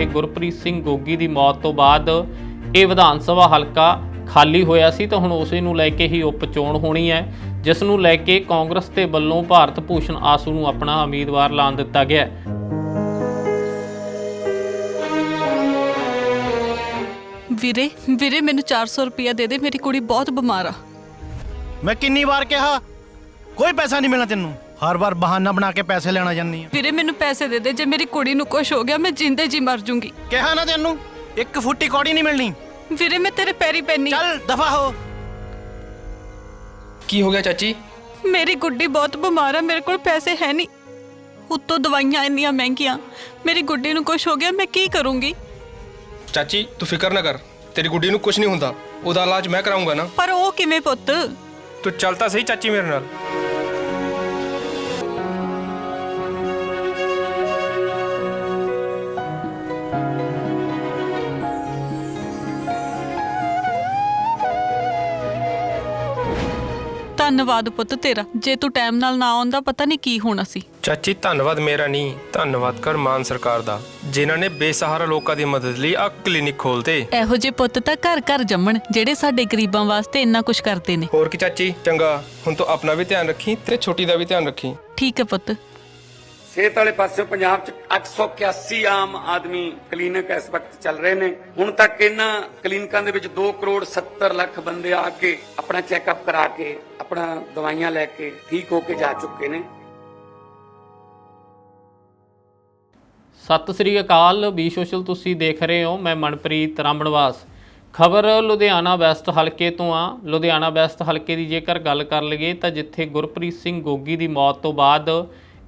ਜਿੱਥੇ ਗੁਰਪ੍ਰੀਤ ਸਿੰਘ ਗੋਗੀ ਦੀ ਮੌਤ ਤੋਂ ਬਾਅਦ ਇਹ ਵਿਧਾਨ ਸਭਾ ਹਲਕਾ ਖਾਲੀ ਹੋਇਆ ਸੀ ਤਾਂ ਹੁਣ ਉਸੇ ਨੂੰ ਲੈ ਕੇ ਹੀ ਉਪਚੋਣ ਹੋਣੀ ਹੈ ਜਿਸ ਨੂੰ ਲੈ ਕੇ ਕਾਂਗਰਸ ਦੇ ਵੱਲੋਂ ਭਾਰਤ ਭੂਸ਼ਣ ਆਸੂ ਨੂੰ ਆਪਣਾ ਉਮੀਦਵਾਰ ਐਲਾਨ ਦਿੱਤਾ ਗਿਆ ਹੈ। ਵੀਰੇ ਵੀਰੇ ਮੈਨੂੰ 400 ਰੁਪਇਆ ਦੇ ਦੇ ਮੇਰੀ ਕੁੜੀ ਬਹੁਤ ਬਿਮਾਰ ਆ। ਮੈਂ ਕਿੰਨੀ ਵਾਰ ਕਿਹਾ? ਕੋਈ ਪੈਸਾ ਨਹੀਂ ਮਿਲਣਾ ਤੈਨੂੰ। ਹਰ ਵਾਰ ਬਹਾਨਾ ਬਣਾ ਕੇ ਪੈਸੇ ਲੈਣਾ ਜਾਂਦੀ ਆ। ਵੀਰੇ ਮੈਨੂੰ ਪੈਸੇ ਦੇ ਦੇ ਜੇ ਮੇਰੀ ਕੁੜੀ ਨੂੰ ਕੁਝ ਹੋ ਗਿਆ ਮੈਂ ਜਿੰਦੇ ਜੀ ਮਰ ਜੂੰਗੀ। ਕਿਹਾ ਨਾ ਤੈਨੂੰ ਇੱਕ ਫੁੱਟੀ ਕੌੜੀ ਨਹੀਂ ਮਿਲਣੀ। ਵੀਰੇ ਮੈਂ ਤੇਰੇ ਪੈਰੀ ਪੈਣੀ ਚੱਲ ਦਫਾ ਹੋ। ਕੀ ਹੋ ਗਿਆ ਚਾਚੀ? ਮੇਰੀ ਗੁੱਡੀ ਬਹੁਤ ਬਿਮਾਰ ਆ ਮੇਰੇ ਕੋਲ ਪੈਸੇ ਹੈ ਨਹੀਂ। ਉੱਤੋਂ ਦਵਾਈਆਂ ਇੰਨੀਆਂ ਮਹਿੰਗੀਆਂ ਮੇਰੀ ਗੁੱਡੀ ਨੂੰ ਕੁਝ ਹੋ ਗਿਆ ਮੈਂ ਕੀ ਕਰੂੰਗੀ? ਚਾਚੀ ਤੂੰ ਫਿਕਰ ਨਾ ਕਰ ਤੇਰੀ ਗੁੱਡੀ ਨੂੰ ਕੁਝ ਨਹੀਂ ਹੁੰਦਾ ਉਹਦਾ ਇਲਾਜ ਮੈਂ ਕਰਾਉਂਗਾ ਨਾ। ਪਰ ਉਹ ਕਿਵੇਂ ਪੁੱਤ? ਤੂੰ ਚੱਲ ਤਾਂ ਸਹੀ ਚਾਚੀ ਮੇਰੇ ਨਾਲ। ਧੰਨਵਾਦ ਪੁੱਤ ਤੇਰਾ। ਜੇ ਤੂੰ ਟਾਈਮ ਨਾਲ ਨਾ ਆਉਂਦਾ ਪਤਾ ਨਹੀਂ ਕੀ ਹੋਣਾ ਸੀ। ਚਾਚੀ ਧੰਨਵਾਦ ਮੇਰਾ ਨਹੀਂ ਧੰਨਵਾਦ ਕਰ ਮਾਨ ਸਰਕਾਰ ਦਾ ਜਿਨ੍ਹਾਂ ਨੇ ਬੇਸਹਾਰਾ ਲੋਕਾਂ ਦੀ ਮਦਦ ਲਈ ਆ ਕਲੀਨਿਕ ਖੋਲਤੇ ਇਹੋ ਜਿਹੇ ਪੁੱਤ ਤਾਂ ਘਰ ਘਰ ਜੰਮਣ ਜਿਹੜੇ ਸਾਡੇ ਗਰੀਬਾਂ ਵਾਸਤੇ ਇੰਨਾ ਕੁਝ ਕਰਦੇ ਨੇ। ਹੋਰ ਕੀ ਚਾਚੀ ਚੰਗਾ ਹੁਣ ਤੂੰ ਆਪਣਾ ਵੀ ਧਿਆਨ ਰੱਖੀ ਤੇ ਛੋਟੀ ਦਾ ਵੀ ਧਿਆਨ ਰੱਖੀ। ਠੀਕ ਹੈ ਪੁੱਤ। ਸਿਹਤ ਵਾਲੇ ਪਾਸੇ ਪੰਜਾਬ 'ਚ 881 ਆਮ ਆਦਮੀ ਕਲੀਨਿਕ ਇਸ ਵਕਤ ਚੱਲ ਰਹੇ ਨੇ। ਹੁਣ ਤੱਕ ਇਹਨਾਂ ਕਲੀਨਿਕਾਂ ਦੇ ਵਿੱਚ 2 ਕਰੋੜ 70 ਲੱਖ ਬੰਦੇ ਆ ਕੇ ਆਪਣਾ ਚੈੱਕਅਪ ਕਰਾ ਕੇ, ਆਪਣਾ ਦਵਾਈਆਂ ਲੈ ਕੇ ਠੀਕ ਹੋ ਕੇ ਜਾ ਚੁੱਕੇ ਨੇ। ਸਤਿ ਸ੍ਰੀ ਅਕਾਲ, ਬੀ ਸੋਸ਼ਲ ਤੁਸੀਂ ਦੇਖ ਰਹੇ ਹੋ, ਮੈਂ ਮਨਪ੍ਰੀਤ ਰਾਮਣਵਾਸ। ਖਬਰ ਲੁਧਿਆਣਾ ਵੈਸਟ ਹਲਕੇ ਤੋਂ ਆ। ਲੁਧਿਆਣਾ ਵੈਸਟ ਹਲਕੇ ਦੀ ਜੇਕਰ ਗੱਲ ਕਰ ਲਈਏ ਤਾਂ ਜਿੱਥੇ ਗੁਰਪ੍ਰੀਤ ਸਿੰਘ ਗੋਗੀ ਦੀ ਮੌਤ ਤੋਂ ਬਾਅਦ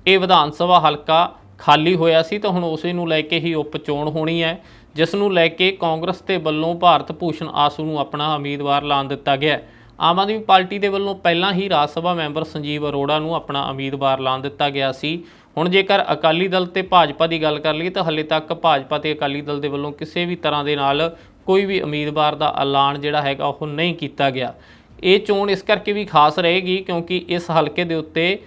ਇਹ ਵਿਧਾਨ ਸਭਾ ਹਲਕਾ ਖਾਲੀ ਹੋਇਆ ਸੀ ਤਾਂ ਹੁਣ ਉਸੇ ਨੂੰ ਲੈ ਕੇ ਹੀ ਉਪ ਚੋਣ ਹੋਣੀ ਹੈ, ਜਿਸ ਨੂੰ ਲੈ ਕੇ ਕਾਂਗਰਸ ਦੇ ਵੱਲੋਂ ਭਾਰਤ ਭੂਸ਼ਣ ਆਸੂ ਨੂੰ ਆਪਣਾ ਉਮੀਦਵਾਰ ਐਲਾਨ ਦਿੱਤਾ ਗਿਆ ਹੈ। ਆਮ ਆਦਮੀ ਪਾਰਟੀ ਦੇ ਵੱਲੋਂ ਪਹਿਲਾਂ ਹੀ ਰਾਜ ਸਭਾ ਮੈਂਬਰ ਸੰਜੀਵ ਅਰੋੜਾ ਨੂੰ ਆਪਣਾ ਉਮੀਦਵਾਰ ਐਲਾਨ ਦਿੱਤਾ ਗਿਆ ਸੀ। ਹੁਣ ਜੇਕਰ ਅਕਾਲੀ ਦਲ ਤੇ ਭਾਜਪਾ ਦੀ ਗੱਲ ਕਰ ਲਈਏ ਤਾਂ ਹਲੇ ਤੱਕ ਭਾਜਪਾ ਤੇ ਅਕਾਲੀ ਦਲ ਦੇ ਵੱਲੋਂ ਕਿਸੇ ਵੀ ਤਰ੍ਹਾਂ ਦੇ ਨਾਲ ਕੋਈ ਵੀ ਉਮੀਦਵਾਰ ਦਾ ਐਲਾਨ ਜਿਹੜਾ ਹੈਗਾ ਉਹ ਨਹੀਂ ਕੀਤਾ ਗਿਆ। ਇਹ ਚੋਣ ਇਸ ਕਰਕੇ ਵੀ ਖਾਸ ਰਹੇਗੀ ਕਿਉਂਕਿ ਇਸ ਹਲਕੇ ਦੇ ਉੱਤੇ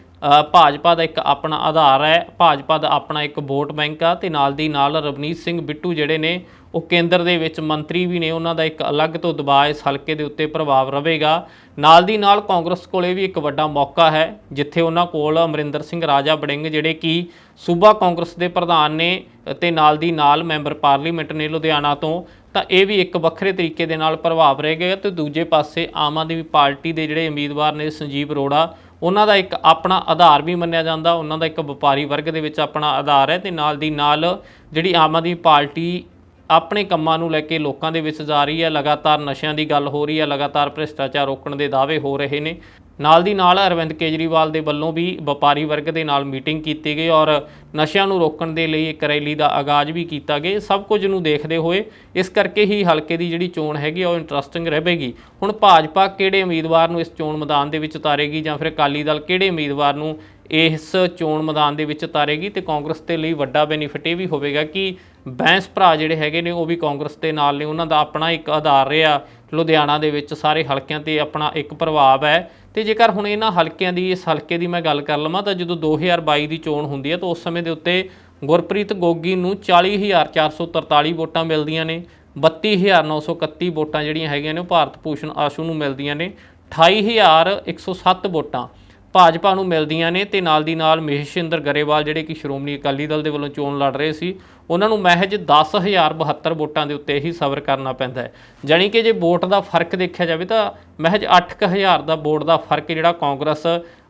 ਭਾਜਪਾ ਦਾ ਇੱਕ ਆਪਣਾ ਆਧਾਰ ਹੈ। ਭਾਜਪਾ ਦਾ ਆਪਣਾ ਇੱਕ ਵੋਟ ਬੈਂਕ ਆ ਤੇ ਨਾਲ ਦੀ ਨਾਲ ਰਵਨੀਤ ਸਿੰਘ ਬਿੱਟੂ ਜਿਹੜੇ ਨੇ, ਉਹ ਕੇਂਦਰ ਦੇ ਵਿੱਚ ਮੰਤਰੀ ਵੀ ਨੇ। ਉਹਨਾਂ ਦਾ ਇੱਕ ਅਲੱਗ ਤੋਂ ਦਬਾਅ ਇਸ ਹਲਕੇ ਦੇ ਉੱਤੇ ਪ੍ਰਭਾਵ ਰਹੇਗਾ ਨਾਲ ਦੀ ਨਾਲ ਕਾਂਗਰਸ ਕੋਲੇ ਵੀ ਇੱਕ ਵੱਡਾ ਮੌਕਾ ਹੈ, ਜਿੱਥੇ ਉਹਨਾਂ ਕੋਲ ਅਮਰਿੰਦਰ ਸਿੰਘ ਰਾਜਾ ਬੜਿੰਗ ਜਿਹੜੇ ਕਿ ਸੂਬਾ ਕਾਂਗਰਸ ਦੇ ਪ੍ਰਧਾਨ ਨੇ ਤੇ ਨਾਲ ਦੀ ਨਾਲ ਮੈਂਬਰ ਪਾਰਲੀਮੈਂਟ ਨੇ ਲੁਧਿਆਣਾ ਤੋਂ। ਤਾਂ ਇਹ ਵੀ ਇੱਕ ਵੱਖਰੇ ਤਰੀਕੇ ਦੇ ਨਾਲ ਪ੍ਰਭਾਵ ਰਹੇਗਾ ਤੇ ਦੂਜੇ ਪਾਸੇ ਆਮ ਆਦਮੀ ਪਾਰਟੀ ਦੇ ਜਿਹੜੇ ਉਮੀਦਵਾਰ ਨੇ ਸੰਜੀਵ ਅਰੋੜਾ ਉਹਨਾਂ ਦਾ ਇੱਕ ਆਪਣਾ ਆਧਾਰ ਵੀ ਮੰਨਿਆ ਜਾਂਦਾ, ਉਹਨਾਂ ਦਾ ਇੱਕ ਵਪਾਰੀ ਵਰਗ ਦੇ ਵਿੱਚ ਆਪਣਾ ਆਧਾਰ ਹੈ ਤੇ ਨਾਲ ਦੀ ਨਾਲ ਜਿਹੜੀ ਆਮ ਆਦਮੀ ਪਾਰਟੀ ਆਪਣੇ ਕੰਮਾਂ ਨੂੰ ਲੈ ਕੇ ਲੋਕਾਂ ਦੇ ਵਿੱਚ ਜਾ ਰਹੀ ਹੈ, ਲਗਾਤਾਰ ਨਸ਼ਿਆਂ ਦੀ ਗੱਲ ਹੋ ਰਹੀ ਹੈ, ਲਗਾਤਾਰ ਭ੍ਰਿਸ਼ਟਾਚਾਰ ਰੋਕਣ ਦੇ ਦਾਅਵੇ ਹੋ ਰਹੇ ਨੇ। ਨਾਲ ਦੀ ਨਾਲ ਅਰਵਿੰਦ ਕੇਜਰੀਵਾਲ ਦੇ ਵੱਲੋਂ ਵੀ ਵਪਾਰੀ ਵਰਗ ਦੇ ਨਾਲ ਮੀਟਿੰਗ ਕੀਤੀ ਗਈ ਔਰ ਨਸ਼ਿਆਂ ਨੂੰ ਰੋਕਣ ਦੇ ਲਈ ਇੱਕ ਰੈਲੀ ਦਾ ਆਗਾਜ਼ ਵੀ ਕੀਤਾ ਗਿਆ। ਸਭ ਕੁਝ ਨੂੰ ਦੇਖਦੇ ਹੋਏ ਇਸ ਕਰਕੇ ਹੀ ਹਲਕੇ ਦੀ ਜਿਹੜੀ ਚੋਣ ਹੈਗੀ ਆ, ਉਹ ਇੰਟਰਸਟਿੰਗ ਰਹੇਗੀ। ਹੁਣ ਭਾਜਪਾ ਕਿਹੜੇ ਉਮੀਦਵਾਰ ਨੂੰ ਇਸ ਚੋਣ ਮੈਦਾਨ ਦੇ ਵਿੱਚ ਉਤਾਰੇਗੀ ਜਾਂ ਫਿਰ ਅਕਾਲੀ ਦਲ ਕਿਹੜੇ ਉਮੀਦਵਾਰ ਨੂੰ ਇਸ ਚੋਣ ਮੈਦਾਨ ਦੇ ਵਿੱਚ ਉਤਾਰੇਗੀ ਤੇ ਕਾਂਗਰਸ ਦੇ ਲਈ ਵੱਡਾ ਬੈਨੀਫਿਟ ਇਹ ਵੀ ਹੋਵੇਗਾ ਕਿ ਬੈਂਸ ਭਰਾ ਜਿਹੜੇ ਹੈਗੇ ਨੇ, ਉਹ ਵੀ ਕਾਂਗਰਸ ਦੇ ਨਾਲ ਨੇ। ਉਹਨਾਂ ਦਾ ਆਪਣਾ ਇੱਕ ਆਧਾਰ ਰਿਹਾ ਲੁਧਿਆਣਾ ਦੇ ਵਿੱਚ ਸਾਰੇ ਹਲਕਿਆਂ ਤੇ ਆਪਣਾ ਇੱਕ ਪ੍ਰਭਾਵ ਹੈ। ਤੇ ਜੇਕਰ ਹੁਣ ਇਹਨਾਂ ਹਲਕਿਆਂ ਦੀ, ਇਸ ਹਲਕੇ ਦੀ ਮੈਂ ਗੱਲ ਕਰ ਲਵਾਂ, ਤਾਂ ਜਦੋਂ 2022 ਦੀ ਚੋਣ ਹੁੰਦੀ ਹੈ, ਤਾਂ ਉਸ ਸਮੇਂ ਦੇ ਉੱਤੇ ਗੁਰਪ੍ਰੀਤ ਗੋਗੀ ਨੂੰ 40443 ਵੋਟਾਂ ਮਿਲਦੀਆਂ ਨੇ। 32931 ਵੋਟਾਂ ਜਿਹੜੀਆਂ ਹੈਗੀਆਂ ਨੇ, ਉਹ ਭਾਰਤ ਭੂਸ਼ਣ ਆਸ਼ੂ ਨੂੰ ਮਿਲਦੀਆਂ ਨੇ। 28107 ਵੋਟਾਂ। ਭਾਜਪਾ ਨੂੰ ਮਿਲਦੀਆਂ ਨੇ ਤੇ ਨਾਲ ਦੀ ਨਾਲ ਮਹੇਸ਼ਿੰਦਰ ਗਰੇਵਾਲ ਜਿਹੜੇ ਕਿ ਸ਼੍ਰੋਮਣੀ ਅਕਾਲੀ ਦਲ ਦੇ ਵੱਲੋਂ ਚੋਣ ਲੜ ਰਹੇ ਸੀ, ਉਹਨਾਂ ਨੂੰ ਮਹਿਜ 10072 ਵੋਟਾਂ ਦੇ ਉੱਤੇ ਹੀ ਸਬਰ ਕਰਨਾ ਪੈਂਦਾ ਹੈ। ਜਾਣੀ ਕਿ ਜੇ ਵੋਟ ਦਾ ਫ਼ਰਕ ਦੇਖਿਆ ਜਾਵੇ ਤਾਂ ਮਹਿਜ 8000 ਦਾ ਵੋਟ ਦਾ ਫ਼ਰਕ ਜਿਹੜਾ ਕਾਂਗਰਸ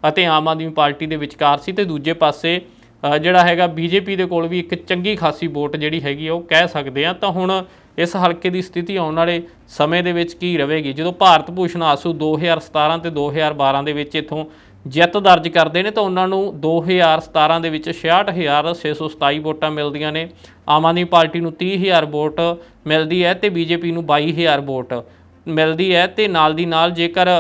ਅਤੇ ਆਮ ਆਦਮੀ ਪਾਰਟੀ ਦੇ ਵਿਚਕਾਰ ਸੀ ਤੇ ਦੂਜੇ ਪਾਸੇ ਜਿਹੜਾ ਹੈਗਾ ਬੀਜੇਪੀ ਦੇ ਕੋਲ ਵੀ ਇੱਕ ਚੰਗੀ ਖਾਸੀ ਵੋਟ ਜਿਹੜੀ ਹੈਗੀ ਆ, ਉਹ ਕਹਿ ਸਕਦੇ ਆ ਤਾਂ ਹੁਣ ਇਸ ਹਲਕੇ ਦੀ ਸਥਿਤੀ ਆਉਣ ਵਾਲੇ ਸਮੇਂ ਦੇ ਵਿੱਚ ਕੀ ਰਹੇਗੀ? ਜਦੋਂ ਭਾਰਤ ਭੂਸ਼ਣ ਆਸੂ 2017 ਤੇ 2012 ਦੇ ਵਿੱਚ ਇਥੋਂ ਜਿੱਤ ਦਰਜ ਕਰਦੇ ਨੇ ਤਾਂ ਉਹਨਾਂ ਨੂੰ 2017 ਦੇ ਵਿੱਚ 66627 ਵੋਟਾਂ ਮਿਲਦੀਆਂ ਨੇ। ਆਮ ਆਦਮੀ ਪਾਰਟੀ ਨੂੰ 30000 ਵੋਟ ਮਿਲਦੀ ਹੈ ਤੇ ਬੀਜੇਪੀ ਨੂੰ 22000 ਵੋਟ ਮਿਲਦੀ ਹੈ ਤੇ ਨਾਲ ਦੀ ਨਾਲ ਜੇਕਰ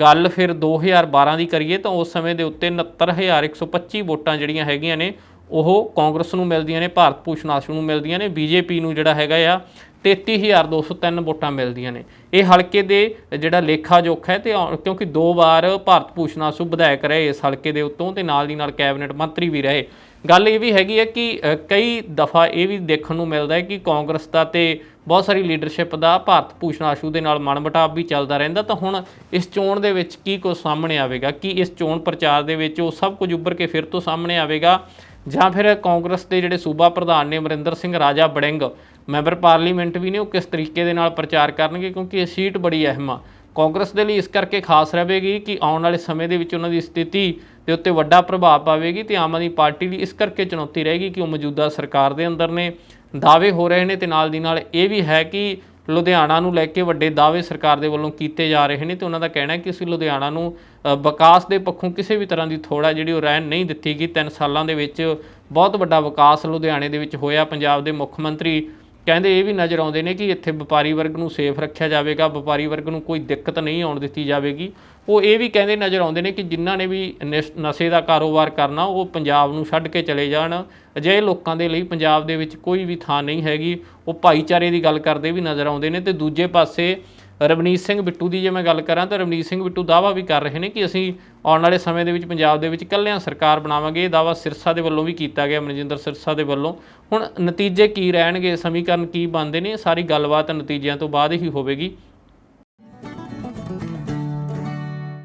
ਗੱਲ ਫਿਰ 2012 ਦੀ ਕਰੀਏ ਤਾਂ ਉਸ ਸਮੇਂ ਦੇ ਉੱਤੇ 69125 ਵੋਟਾਂ ਜਿਹੜੀਆਂ ਹੈਗੀਆਂ ਨੇ ਉਹ ਕਾਂਗਰਸ ਨੂੰ ਮਿਲਦੀਆਂ ਨੇ, ਭਾਰਤ ਭੂਸ਼ਣ ਆਸ਼ੂ ਨੂੰ ਮਿਲਦੀਆਂ ਨੇ, ਬੀਜੇਪੀ ਨੂੰ ਜਿਹੜਾ ਹੈਗਾ ਆ 33203 ਵੋਟਾਂ ਮਿਲਦੀਆਂ ਨੇ। ਇਹ ਹਲਕੇ ਦੇ ਜਿਹੜਾ ਲੇਖਾ ਜੋਖਾ ਹੈ ਤੇ ਆਉਣ- ਕਿਉਂਕਿ ਦੋ ਵਾਰ ਭਾਰਤ ਭੂਸ਼ਣ ਆਸ਼ੂ ਵਿਧਾਇਕ ਰਹੇ ਇਸ ਹਲਕੇ ਦੇ ਉੱਤੋਂ ਤੇ ਨਾਲ ਦੀ ਨਾਲ ਕੈਬਨਿਟ ਮੰਤਰੀ ਵੀ ਰਹੇ। ਗੱਲ ਇਹ ਵੀ ਹੈਗੀ ਹੈ ਕਿ ਕਈ ਦਫਾ ਇਹ ਵੀ ਦੇਖਣ ਨੂੰ ਮਿਲਦਾ ਹੈ ਕਿ ਕਾਂਗਰਸ ਦਾ ਤੇ ਬਹੁਤ ਸਾਰੀ ਲੀਡਰਸ਼ਿਪ ਦਾ ਭਾਰਤ ਭੂਸ਼ਣ ਆਸ਼ੂ ਦੇ ਨਾਲ ਮਨਮਟਾਵ ਵੀ ਚੱਲਦਾ ਰਹਿੰਦਾ, ਤਾਂ ਹੁਣ ਇਸ ਚੋਣ ਦੇ ਵਿੱਚ ਕੀ ਕੁਝ ਸਾਹਮਣੇ ਆਵੇਗਾ? ਕੀ ਇਸ ਚੋਣ ਪ੍ਰਚਾਰ ਦੇ ਵਿੱਚ ਉਹ ਸਭ ਕੁਝ ਉੱਭਰ ਕੇ ਫਿਰ ਤੋਂ ਸਾਹਮਣੇ ਆਵੇਗਾ? ਜਾਂ ਫਿਰ ਕਾਂਗਰਸ ਦੇ ਜਿਹੜੇ ਸੂਬਾ ਪ੍ਰਧਾਨ ਨੇ ਅਮਰਿੰਦਰ ਸਿੰਘ, ਰਾਜਾ ਬੜਿੰਗ, ਮੈਂਬਰ ਪਾਰਲੀਮੈਂਟ ਵੀ ਨੇ, ਉਹ ਕਿਸ ਤਰੀਕੇ ਦੇ ਨਾਲ ਪ੍ਰਚਾਰ ਕਰਨਗੇ? ਕਿਉਂਕਿ ਇਹ ਸੀਟ ਬੜੀ ਅਹਿਮ ਆ। ਕਾਂਗਰਸ ਦੇ ਲਈ ਇਸ ਕਰਕੇ ਖਾਸ ਰਹੇਗੀ ਕਿ ਆਉਣ ਵਾਲੇ ਸਮੇਂ ਦੇ ਵਿੱਚ ਉਹਨਾਂ ਦੀ ਸਥਿਤੀ ਦੇ ਉੱਤੇ ਵੱਡਾ ਪ੍ਰਭਾਵ ਪਾਵੇਗੀ ਤੇ ਆਮ ਆਦਮੀ ਪਾਰਟੀ ਲਈ ਇਸ ਕਰਕੇ ਚੁਣੌਤੀ ਰਹੇਗੀ ਕਿ ਉਹ ਮੌਜੂਦਾ ਸਰਕਾਰ ਦੇ ਅੰਦਰ ਨੇ ਦਾਅਵੇ ਹੋ ਰਹੇ ਨੇ ਤੇ ਨਾਲ ਦੀ ਨਾਲ ਇਹ ਵੀ ਹੈ ਕਿ ਲੁਧਿਆਣਾ ਨੂੰ ਲੈ ਕੇ ਵੱਡੇ ਦਾਅਵੇ ਸਰਕਾਰ ਦੇ ਵੱਲੋਂ ਕੀਤੇ ਜਾ ਰਹੇ ਨੇ ਤੇ ਉਹਨਾਂ ਦਾ ਕਹਿਣਾ ਹੈ ਕਿ ਅਸੀਂ ਲੁਧਿਆਣਾ ਨੂੰ ਵਿਕਾਸ ਦੇ ਪੱਖੋਂ ਕਿਸੇ ਵੀ ਤਰ੍ਹਾਂ ਦੀ ਥੋੜਾ ਜਿਹੜੀ ਉਹ ਰਹਿਣ ਨਹੀਂ ਦਿੱਤੀ ਗਈ। 3 ਸਾਲਾਂ ਦੇ ਵਿੱਚ ਬਹੁਤ ਵੱਡਾ ਵਿਕਾਸ ਲੁਧਿਆਣੇ ਦੇ ਵਿੱਚ ਹੋਇਆ। ਪੰਜਾਬ ਦੇ ਮੁੱਖ ਮੰਤਰੀ ਕਹਿੰਦੇ ਇਹ ਵੀ ਨਜ਼ਰ ਆਉਂਦੇ ਨੇ ਕਿ ਇੱਥੇ ਵਪਾਰੀ ਵਰਗ ਨੂੰ ਸੇਫ ਰੱਖਿਆ ਜਾਵੇਗਾ, ਵਪਾਰੀ ਵਰਗ ਨੂੰ ਕੋਈ ਦਿੱਕਤ ਨਹੀਂ ਆਉਣ ਦਿੱਤੀ ਜਾਵੇਗੀ। ਉਹ ਇਹ ਵੀ ਕਹਿੰਦੇ ਨਜ਼ਰ ਆਉਂਦੇ ਨੇ ਕਿ ਜਿਨ੍ਹਾਂ ਨੇ ਵੀ ਨਿਸ਼- ਨਸ਼ੇ ਦਾ ਕਾਰੋਬਾਰ ਕਰਨਾ, ਉਹ ਪੰਜਾਬ ਨੂੰ ਛੱਡ ਕੇ ਚਲੇ ਜਾਣ। ਅਜਿਹੇ ਲੋਕਾਂ ਦੇ ਲਈ ਪੰਜਾਬ ਦੇ ਵਿੱਚ ਕੋਈ ਵੀ ਥਾਂ ਨਹੀਂ ਹੈਗੀ। ਉਹ ਭਾਈਚਾਰੇ ਦੀ ਗੱਲ ਕਰਦੇ ਵੀ ਨਜ਼ਰ ਆਉਂਦੇ ਨੇ ਤੇ ਦੂਜੇ ਪਾਸੇ ਰਵਨੀਤ ਸਿੰਘ ਬਿੱਟੂ ਦੀ ਜੇ ਮੈਂ ਗੱਲ ਕਰਾਂ ਤਾਂ ਰਵਨੀਤ ਸਿੰਘ ਬਿੱਟੂ ਦਾਵਾ ਵੀ ਕਰ ਰਹੇ ਨੇ ਕਿ ਅਸੀਂ ਆਉਣ ਵਾਲੇ ਸਮੇਂ ਦੇ ਵਿੱਚ ਪੰਜਾਬ ਦੇ ਵਿੱਚ ਇਕੱਲਿਆਂ ਸਰਕਾਰ ਬਣਾਵਾਂਗੇ। ਇਹ ਦਾਵਾ ਸਿਰਸਾ ਦੇ ਵੱਲੋਂ ਵੀ ਕੀਤਾ ਗਿਆ, ਮਨਜਿੰਦਰ ਸਿਰਸਾ ਦੇ ਵੱਲੋਂ। ਹੁਣ ਨਤੀਜੇ ਕੀ ਰਹਿਣਗੇ, ਸਮੀਕਰਨ ਕੀ ਬਣਦੇ ਨੇ ਇਹ ਸਾਰੀ ਗੱਲਬਾਤ ਨਤੀਜਿਆਂ ਤੋਂ ਬਾਅਦ ਹੀ ਹੋਵੇਗੀ।